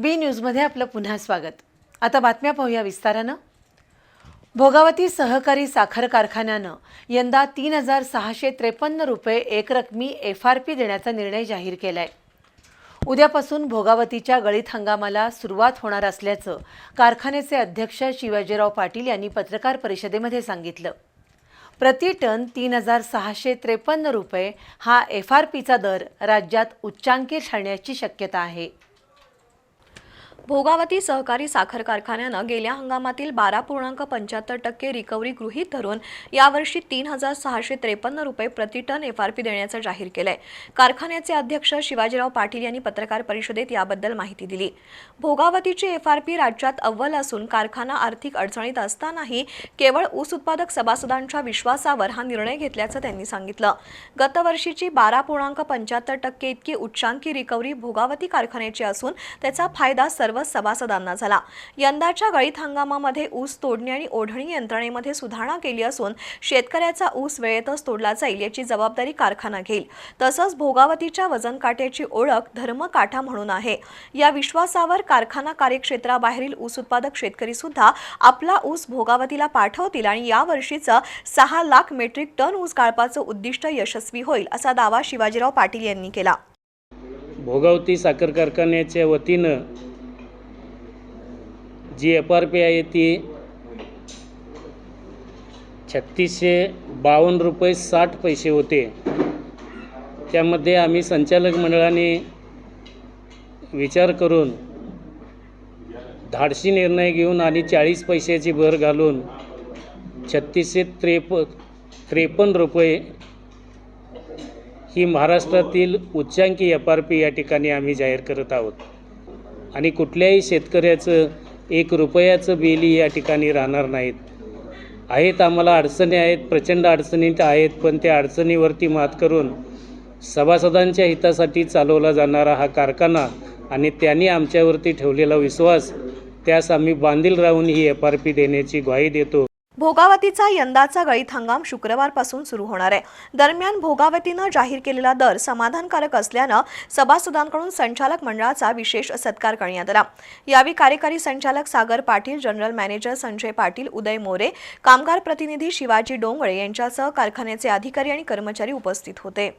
बी न्यूजमध्ये आपलं पुन्हा स्वागत. आता बातम्या पाहूया विस्तारानं. भोगावती सहकारी साखर कारखान्यानं यंदा तीन हजार सहाशे त्रेपन्न रुपये एकरकमी एफ आर पी देण्याचा निर्णय जाहीर केला आहे उद्यापासून भोगावतीच्या गळीत हंगामाला सुरुवात होणार असल्याचं कारखान्याचे अध्यक्ष शिवाजीराव पाटील यांनी पत्रकार परिषदेमध्ये सांगितलं. प्रति टन तीन हजार सहाशे त्रेपन्न रुपये हा एफ आर पीचा दर राज्यात उच्चांकी ठरण्याची शक्यता आहे. भोगावती सहकारी साखर कारखान्यानं गेल्या हंगामातील बारा पूर्णांक पंच्याहत्तर टक्के रिकव्हरी गृहीत धरून यावर्षी तीन हजार सहाशे त्रेपन्न रुपये प्रति टन एफआरपी देण्याचं जाहीर केलंय. कारखान्याचे अध्यक्ष शिवाजीराव पाटील यांनी पत्रकार परिषदेत याबद्दल माहिती दिली. भोगावतीची एफआरपी राज्यात अव्वल असून कारखाना आर्थिक अडचणीत असतानाही केवळ ऊस उत्पादक सभासदांच्या विश्वासावर हा निर्णय घेतल्याचं त्यांनी सांगितलं. गतवर्षीची बारा पूर्णांक पंच्याहत्तर टक्के इतकी उच्चांकी रिकव्हरी भोगावती कारखान्याची असून त्याचा फायदा सर्व सभासदांना झाला. यंदाच्या गळीत हंगामामध्ये ऊस तोडणी आणि ओढणी यंत्रणेमध्ये सुधारणा केली असून शेतकऱ्याचा ऊस वेळेतच तोडला जाईल याची जबाबदारी कारखाना घेईल. तसंच भोगावतीच्या वजन काट्याची ओळख धर्मकाठा म्हणून आहे. या विश्वासावर कारखाना कार्यक्षेत्राबाहेरील ऊस उत्पादक शेतकरी सुद्धा आपला ऊस भोगावतीला पाठवतील आणि यावर्षीचं सहा लाख मेट्रिक टन ऊस गाळपाचं उद्दिष्ट यशस्वी होईल असा दावा शिवाजीराव पाटील यांनी केला. भोगावती साखर कारखान्याच्या वतीनं जी एफ आर पी आहे ती छत्तीसशे बावन्न रुपये साठ पैसे होते. त्यामध्ये आम्ही संचालक मंडळाने विचार करून धाडशी निर्णय घेऊन आणि चाळीस पैशाची भर घालून छत्तीसशे त्रेप त्रेपन्न रुपये ही महाराष्ट्रातील उच्चांकी एफ आर पी या ठिकाणी आम्ही जाहीर करत आहोत. आणि कुठल्याही शेतकऱ्याचं एक रुपयाचं बिलही या ठिकाणी राहणार नाहीत. आहेत आम्हाला अडचणी आहेत प्रचंड अडचणी आहेत पण त्या अडचणीवरती मात करून सभासदांच्या हितासाठी चालवला जाणारा हा कारखाना आणि त्यांनी आमच्यावरती ठेवलेला विश्वास त्यास आम्ही बांधील राहून ही एफ आर पी देण्याची ग्वाही देतो. भोगावतीचा यंदाचा गळीत हंगाम शुक्रवारपासून सुरू होणार आहे. दरम्यान भोगावतीनं जाहीर केलेला दर समाधानकारक असल्यानं सभासदांकडून संचालक मंडळाचा विशेष सत्कार करण्यात आला. यावेळी कार्यकारी संचालक सागर पाटील जनरल मॅनेजर संजय पाटील उदय मोरे कामगार प्रतिनिधी शिवाजी डोंगळे यांच्यासह कारखान्याचे अधिकारी आणि कर्मचारी उपस्थित होते.